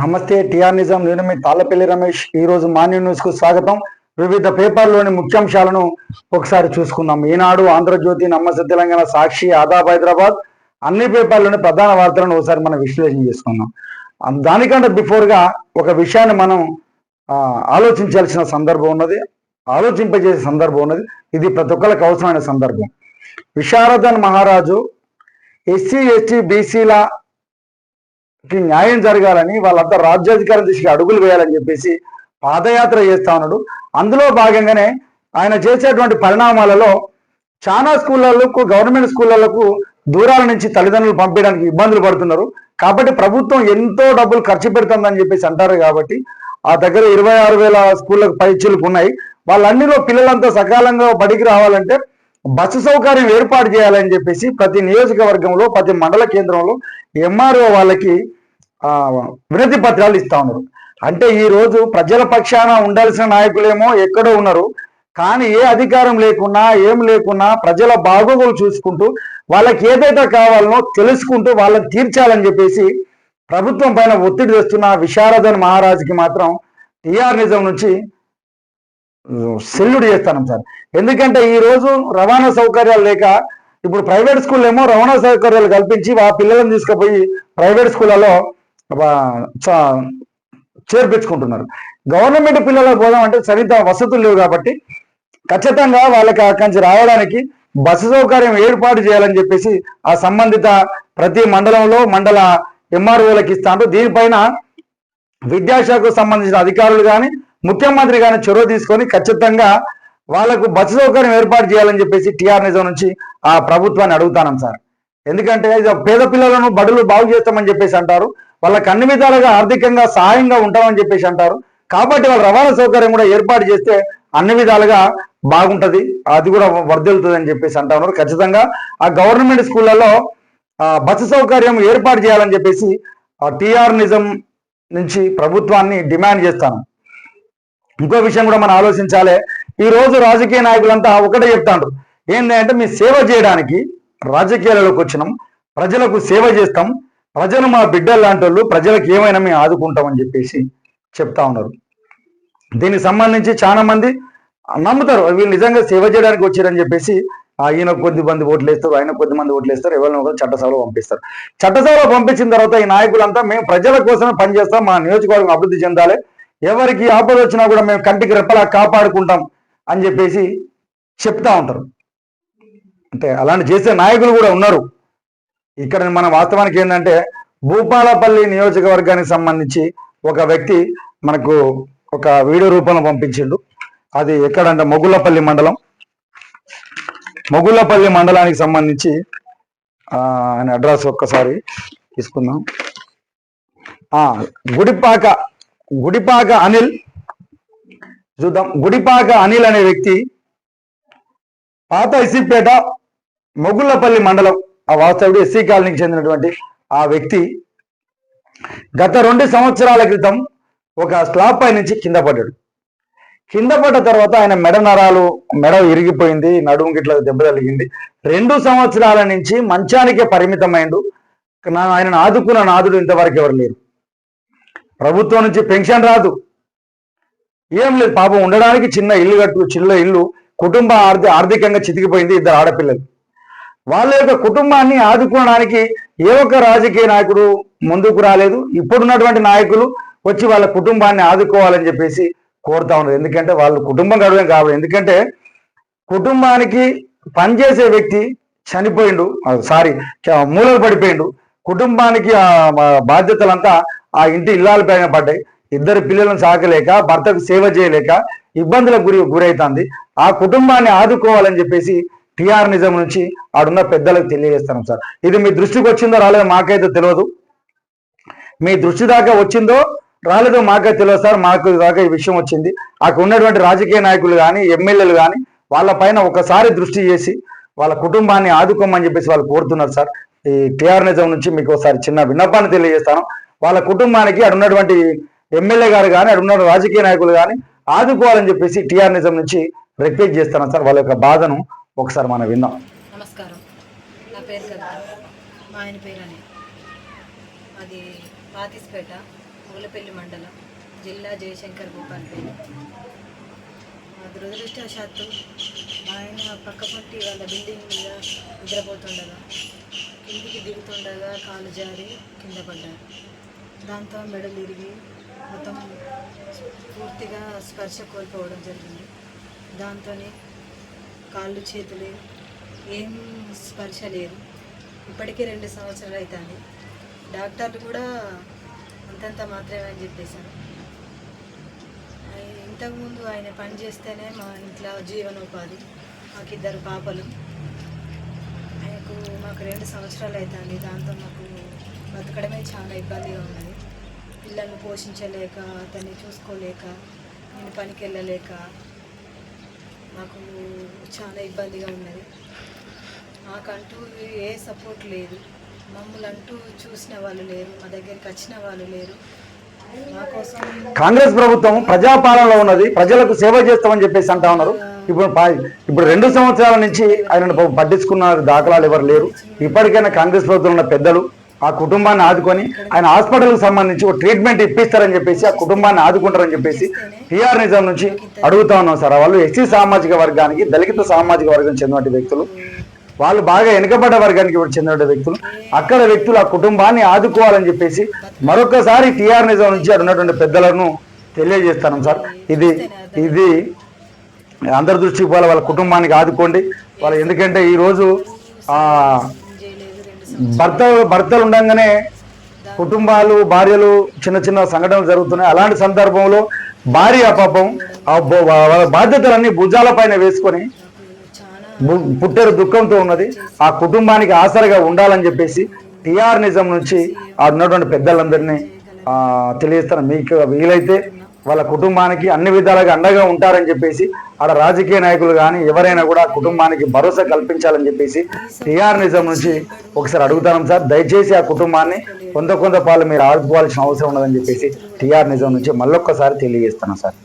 నమస్తే టిఆర్ నిజాం నేను మీ తాళ్ళపల్లి రమేష్. ఈ రోజు మార్నింగ్ న్యూస్కు స్వాగతం. వివిధ పేపర్లోని ముఖ్యాంశాలను ఒకసారి చూసుకుందాం. ఈనాడు ఆంధ్రజ్యోతి నమస్తే తెలంగాణ సాక్షి ఆదాబ్ హైదరాబాద్. అన్ని పేపర్లోని ప్రధాన వార్తలను ఒకసారి మనం విశ్లేషణ చేసుకుందాం. దానికంటే బిఫోర్గా ఒక విషయాన్ని మనం ఆలోచించాల్సిన సందర్భం ఉన్నది. ఆలోచింపజేసే సందర్భం ఉన్నది. ఇది ప్రతి ఒక్కరికి అవసరమైన సందర్భం. విశారదన్ మహారాజు ఎస్సీ ఎస్టీ బీసీల న్యాయం జరగాలని వాళ్ళంతా రాజ్యాధికారం దిశగా అడుగులు వేయాలని చెప్పేసి పాదయాత్ర చేస్తా ఉన్నాడు. అందులో భాగంగానే ఆయన చేసేటువంటి పరిణామాలలో చాలా స్కూళ్ళకు గవర్నమెంట్ స్కూళ్ళకు దూరాల నుంచి తల్లిదండ్రులు పంపించడానికి ఇబ్బందులు పడుతున్నారు. కాబట్టి ప్రభుత్వం ఎంతో డబ్బులు ఖర్చు పెడుతుందని చెప్పేసి అంటారు కాబట్టి ఆ దగ్గర ఇరవై ఆరు వేల స్కూళ్ళకు పరీక్షలకు ఉన్నాయి వాళ్ళన్నిలో పిల్లలంతా సకాలంగా బడికి రావాలంటే బస్సు సౌకర్యం ఏర్పాటు చేయాలని చెప్పేసి ప్రతి నియోజకవర్గంలో ప్రతి మండల కేంద్రంలో ఎంఆర్ఓ వాళ్ళకి వినతి పత్రాలు ఇస్తా ఉన్నారు. అంటే ఈ రోజు ప్రజల పక్షాన ఉండాల్సిన నాయకులేమో ఎక్కడో ఉన్నారు. కానీ ఏ అధికారం లేకున్నా ఏం లేకున్నా ప్రజల బాగోగులు చూసుకుంటూ వాళ్ళకి ఏదైతే కావాలనో తెలుసుకుంటూ వాళ్ళని తీర్చాలని చెప్పేసి ప్రభుత్వం పైన ఒత్తిడి తెస్తున్న విశారదన్ మహారాజుకి మాత్రం టీఆర్ నిజం నుంచి సెల్లుడు చేస్తాను సార్. ఎందుకంటే ఈ రోజు రవాణా సౌకర్యాలు లేక ఇప్పుడు ప్రైవేట్ స్కూల్ ఏమో రవాణా సౌకర్యాలు కల్పించి ఆ పిల్లలను తీసుకుపోయి ప్రైవేట్ స్కూళ్ళలో చేర్పించుకుంటున్నారు. గవర్నమెంట్ పిల్లలకు పోదాం అంటే సరిత వసతులు లేవు కాబట్టి ఖచ్చితంగా వాళ్ళకి అక్కడి రావడానికి బస్సు సౌకర్యం ఏర్పాటు చేయాలని చెప్పేసి ఆ సంబంధిత ప్రతి మండలంలో మండల ఎంఆర్ఓలకు ఇస్తాను. దీనిపైన విద్యాశాఖకు సంబంధించిన అధికారులు కానీ ముఖ్యమంత్రి గారిని చొరవ తీసుకొని ఖచ్చితంగా వాళ్ళకు బస్సు సౌకర్యం ఏర్పాటు చేయాలని చెప్పేసి టిఆర్ నిజం నుంచి ఆ ప్రభుత్వాన్ని అడుగుతాను సార్. ఎందుకంటే ఇది పేద పిల్లలను బడులు బాగు చేస్తామని చెప్పేసి అంటారు. వాళ్ళకి అన్ని విధాలుగా ఆర్థికంగా సహాయంగా ఉంటామని చెప్పేసి అంటారు. కాబట్టి వాళ్ళ రవాణా సౌకర్యం కూడా ఏర్పాటు చేస్తే అన్ని విధాలుగా బాగుంటది. అది కూడా వర్దిల్తుంది అని చెప్పేసి అంటా ఉన్నారు. ఖచ్చితంగా ఆ గవర్నమెంట్ స్కూళ్ళలో బస్సు సౌకర్యం ఏర్పాటు చేయాలని చెప్పేసి టీఆర్ టిఆర్ నిజం నుంచి ప్రభుత్వాన్ని డిమాండ్ చేస్తాను. ఇంకో విషయం కూడా మనం ఆలోచించాలి. ఈ రోజు రాజకీయ నాయకులంతా ఒకటే చెప్తాండ్రు. ఏంటంటే మీ సేవ చేయడానికి రాజకీయాలలోకి వచ్చినాం. ప్రజలకు సేవ చేస్తాం. ప్రజలు మా బిడ్డలు లాంటి వాళ్ళు ప్రజలకు ఏమైనా మేము ఆదుకుంటామని చెప్పేసి చెప్తా ఉన్నారు. దీనికి సంబంధించి చాలా మంది నమ్ముతారు. వీళ్ళు నిజంగా సేవ చేయడానికి వచ్చారని చెప్పేసి ఆయన ఈయన కొద్ది మంది ఓట్లు వేస్తారు ఆయన కొద్ది మంది ఓట్లు వేస్తారు ఎవరిని ఒకరు చట్టసభలో పంపిస్తారు. చట్టసభలో పంపించిన తర్వాత ఈ నాయకులంతా మేము ప్రజల కోసమే పనిచేస్తాం మా నియోజకవర్గం అభివృద్ధి చెందాలి. ఎవరికి ఆపద వచ్చినా కూడా మేము కంటికి రెప్పలా కాపాడుకుంటాం అని చెప్పేసి చెప్తా ఉంటారు. అంటే అలాంటి చేసే నాయకులు కూడా ఉన్నారు. ఇక్కడ మన వాస్తవానికి ఏంటంటే భూపాలపల్లి నియోజకవర్గానికి సంబంధించి ఒక వ్యక్తి మనకు ఒక వీడియో రూపంలో పంపించిండు. అది ఎక్కడంటే మొగుళ్ళపల్లి మండలం. మొగుళ్ళపల్లి మండలానికి సంబంధించి ఆయన అడ్రస్ ఒక్కసారి తీసుకుందాం. గుడిపాక గుడిపాక అనిల్ చూద్దాం. గుడిపాక అనిల్ అనే వ్యక్తి పాత ఇసిపేట మొగుళ్ళపల్లి మండలం ఆ వాస్తవుడు ఎస్సీ కాలనీకి చెందినటువంటి ఆ వ్యక్తి గత రెండు సంవత్సరాల క్రితం ఒక స్లాబ్ పై నుంచి కింద పడ్డాడు. కింద పడ్డ తర్వాత ఆయన మెడ నరాలు మెడ ఇరిగిపోయింది నడుము గిట్ల దెబ్బ తగిలింది. రెండు సంవత్సరాల నుంచి మంచానికే పరిమితమైండు. నా- ఆదుకున్న నాదుడు ఇంతవరకు ఎవరు లేరు. ప్రభుత్వం నుంచి పెన్షన్ రాదు. ఏం లేదు పాపం ఉండడానికి చిన్న ఇల్లు కట్టు చిన్న ఇల్లు కుటుంబ ఆర్థిక ఆర్థికంగా చితికిపోయింది ఇద్దరు ఆడపిల్లలు. వాళ్ళ యొక్క కుటుంబాన్ని ఆదుకోవడానికి ఏ ఒక్క రాజకీయ నాయకుడు ముందుకు రాలేదు. ఇప్పుడున్నటువంటి నాయకులు వచ్చి వాళ్ళ కుటుంబాన్ని ఆదుకోవాలని చెప్పేసి కోరుతా ఉన్నారు. ఎందుకంటే వాళ్ళు కుటుంబం గడవడం కాబట్టి. ఎందుకంటే కుటుంబానికి పనిచేసే వ్యక్తి చనిపోయిండు. సారీ మూలలు పడిపోయిండు. కుటుంబానికి ఆ బాధ్యతలంతా ఆ ఇంటి ఇల్లాల పైన పడ్డాయి. ఇద్దరు పిల్లలను సాకలేక భర్తకు సేవ చేయలేక ఇబ్బందులకు గురి గురైతుంది. ఆ కుటుంబాన్ని ఆదుకోవాలని చెప్పేసి టిఆర్ నిజం నుంచి ఆడున్న పెద్దలకు తెలియజేస్తాను సార్. ఇది మీ దృష్టికి వచ్చిందో రాలేదో మాకైతే తెలియదు మీ దృష్టి దాకా వచ్చిందో రాలేదో మాకే తెలియదు సార్. మాకు దాకా ఈ విషయం వచ్చింది. అక్కడ ఉన్నటువంటి రాజకీయ నాయకులు కానీ ఎమ్మెల్యేలు కానీ వాళ్ళ పైన ఒకసారి దృష్టి చేసి వాళ్ళ కుటుంబాన్ని ఆదుకోమని చెప్పేసి వాళ్ళు కోరుతున్నారు సార్. ఈ టిఆర్ నిజం నుంచి మీకు ఒకసారి చిన్న విన్నపాన్ని తెలియజేస్తాను. వాళ్ళ కుటుంబానికి అక్కడ ఉన్నటువంటి ఎమ్మెల్యే గారు కానీ అక్కడ ఉన్న రాజకీయ నాయకులు కానీ ఆదుకోవాలని చెప్పేసి టిఆర్ నిజం నుంచి రిక్వెస్ట్ చేస్తాను సార్. వాళ్ళ యొక్క బాధను ఒకసారి మనం విన్నాం నమస్కారం. నా పేరు కవిత. మా ఆయన పేరు అని అది పాతిస్పేట మూలపల్లి మండలం జిల్లా జయశంకర్ భూపాల్పల్లి మా దురదృష్టవశాత్తు మా ఆయన పక్క పొంటి వాళ్ళ బిల్డింగ్ మీద నిద్రపోతుండగా కిందికి దిగుతుండగా కాలు జారి కింద పడ్డారు దాంతో మెడలు ఇరిగి మొత్తం పూర్తిగా స్పర్శ కోల్పోవడం జరిగింది. దాంతో కాళ్ళు చేతులు ఏం స్పర్శ లేదు ఇప్పటికే రెండు సంవత్సరాలు అవుతుంది డాక్టర్లు కూడా అంతంత మాత్రమే అని చెప్పేశారు. ఇంతకుముందు ఆయన పని చేస్తేనే మా ఇంట్లో జీవనోపాధి మాకు ఇద్దరు పాపలు. మాకు రెండు సంవత్సరాలు అవుతుంది. దాంతో మాకు బతకడమే చాలా ఇబ్బందిగా ఉన్నది. పిల్లల్ని పోషించలేక అతన్ని చూసుకోలేక నేను పనికి వెళ్ళలేక మాకు చాలా ఇబ్బందిగా ఉన్నది. మాకంటూ ఏ సపోర్ట్ లేదు. మమ్మల్ని అంటూ చూసిన వాళ్ళు లేరు. మా దగ్గరికి వచ్చిన వాళ్ళు లేరు. కాంగ్రెస్ ప్రభుత్వం ప్రజాపాలనలో ఉన్నది. ప్రజలకు సేవ చేస్తామని చెప్పేసి అంటా ఉన్నారు. ఇప్పుడు ఇప్పుడు రెండు సంవత్సరాల నుంచి ఆయనను పట్టించుకున్న దాఖలాలు ఎవరు లేరు. ఇప్పటికైనా కాంగ్రెస్ ప్రభుత్వం ఉన్న పెద్దలు ఆ కుటుంబాన్ని ఆదుకొని ఆయన హాస్పిటల్కి సంబంధించి ఒక ట్రీట్మెంట్ ఇప్పిస్తారని చెప్పేసి ఆ కుటుంబాన్ని ఆదుకుంటారని చెప్పేసి టీఆర్ నిజాం నుంచి అడుగుతా ఉన్నాం సార్. వాళ్ళు ఎస్సీ సామాజిక వర్గానికి దళిత సామాజిక వర్గం చెందినటువంటి వ్యక్తులు. వాళ్ళు బాగా వెనుకబడ్డ వర్గానికి ఇప్పుడు చెందిన వ్యక్తులు. అక్కడ వ్యక్తులు ఆ కుటుంబాన్ని ఆదుకోవాలని చెప్పేసి మరొకసారి టీఆర్ నిజాం నుంచి అక్కడ ఉన్నటువంటి పెద్దలను తెలియజేస్తాను సార్. ఇది ఇది అందరి దృష్టికి పోవాలి వాళ్ళ కుటుంబానికి ఆదుకోండి. వాళ్ళు ఎందుకంటే ఈరోజు భర్త భర్తలు ఉండగానే కుటుంబాలు భార్యలు చిన్న చిన్న సంఘటనలు జరుగుతున్నాయి. అలాంటి సందర్భంలో భార్య పాపం వాళ్ళ బాధ్యతలన్నీ భుజాల పైన వేసుకొని నాకు పుట్టెరు దుఃఖంతో ఉన్నది. ఆ కుటుంబానికి ఆసరగా ఉండాలని చెప్పేసి టిఆర్ నిజం నుంచి ఆ ఉన్నటువంటి పెద్దలందరినీ తెలియజేస్తాను. మీకు వీలైతే వాళ్ళ కుటుంబానికి అన్ని విధాలుగా అండగా ఉంటారని చెప్పేసి ఆడ రాజకీయ నాయకులు కానీ ఎవరైనా కూడా కుటుంబానికి భరోసా కల్పించాలని చెప్పేసి టీఆర్ నిజం నుంచి ఒకసారి అడుగుతాను సార్. దయచేసి ఆ కుటుంబాన్ని కొంత కొంత పాలు మీరు ఆదుకోవాల్సిన అవసరం ఉన్నదని చెప్పేసి టీఆర్ నిజం నుంచి మళ్ళొక్కసారి తెలియజేస్తాను సార్.